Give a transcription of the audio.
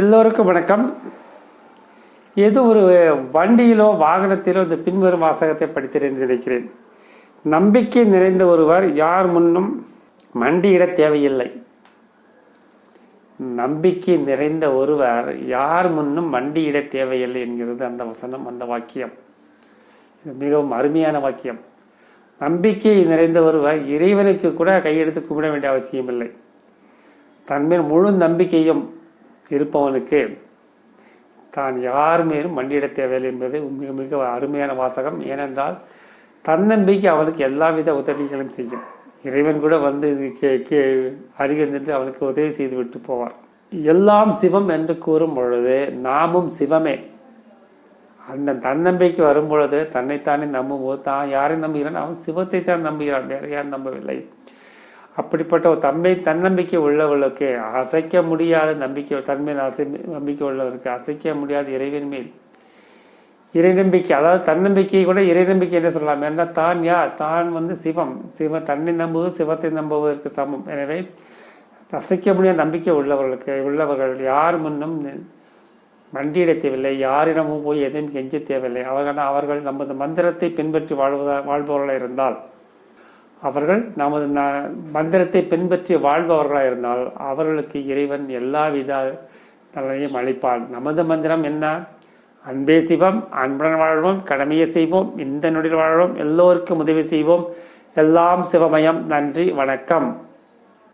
எல்லோருக்கும் வணக்கம். ஏதோ ஒரு வண்டியிலோ வாகனத்திலோ இந்த பின்வரும் வாசகத்தை படித்தேன் என்று நினைக்கிறேன். நம்பிக்கை நிறைந்த ஒருவர் யார் முன்னும் மண்டியிட தேவையில்லை. நம்பிக்கை நிறைந்த ஒருவர் யார் முன்னும் மண்டியிட தேவையில்லை என்கிறது அந்த வசனம் அந்த வாக்கியம். இது மிகவும் அருமையான வாக்கியம். நம்பிக்கை நிறைந்த ஒருவர் இறைவனுக்கு கூட கையெடுத்து கும்பிட வேண்டிய அவசியமில்லை. தன்மேல் முழு நம்பிக்கையும் இருப்பவனுக்கு தான் யார் மேலும் மண்டியிட தேவையில்லை என்பது மிக மிக அருமையான வாசகம். ஏனென்றால் தன்னம்பிக்கை அவனுக்கு எல்லாவித உதவிகளும் செய்யும். இறைவன் கூட வந்து அருகே கே நின்று அவனுக்கு உதவி செய்து விட்டு போவார். எல்லாம் சிவம் என்று கூறும் பொழுது நாமும் சிவமே. அந்த தன்னம்பிக்கை வரும் பொழுது தன்னைத்தானே நம்பும்போது தான் யாரை நம்புகிறான் அவன் சிவத்தை தான் நம்புகிறான். வேற யாரும் நம்பவில்லை. அப்படிப்பட்ட ஒரு தன்மை தன்னம்பிக்கை உள்ளவர்களுக்கு அசைக்க முடியாத நம்பிக்கை தன்மையில் அசை நம்பிக்கை உள்ளவருக்கு அசைக்க முடியாத இறைவன் மேல். இறை நம்பிக்கை அதாவது தன்னம்பிக்கை கூட இறை நம்பிக்கை என்ன சொல்லலாம். ஏன்னா தான் யார்? தான் வந்து சிவம். சிவ தன்னை நம்புவது சிவத்தை நம்புவதற்கு சமம். எனவே அசைக்க முடியாத நம்பிக்கை உள்ளவர்களுக்கு உள்ளவர்கள் யார் முன்னும் மண்டியிட தேவையில்லை யாரிடமும் போய் எதையும் கெஞ்ச தேவையில்லை அவர்கள் அவர்கள் நமது மந்திரத்தை பின்பற்றி வாழ்வதா வாழ்பவர்களாக இருந்தால் அவர்கள் நமது ந- மந்திரத்தை பின்பற்றி வாழ்பவர்களாக இருந்தால் அவர்களுக்கு இறைவன் எல்லா வித நலனையும் அளிப்பான். நமது மந்திரம் என்ன? அன்பே சிவம் அன்புடன் வாழ்வோம் கடமையை செய்வோம் இந்த நொடியில் வாழ்வோம் எல்லோருக்கும் உதவி செய்வோம். எல்லாம் சிவமயம். நன்றி வணக்கம்.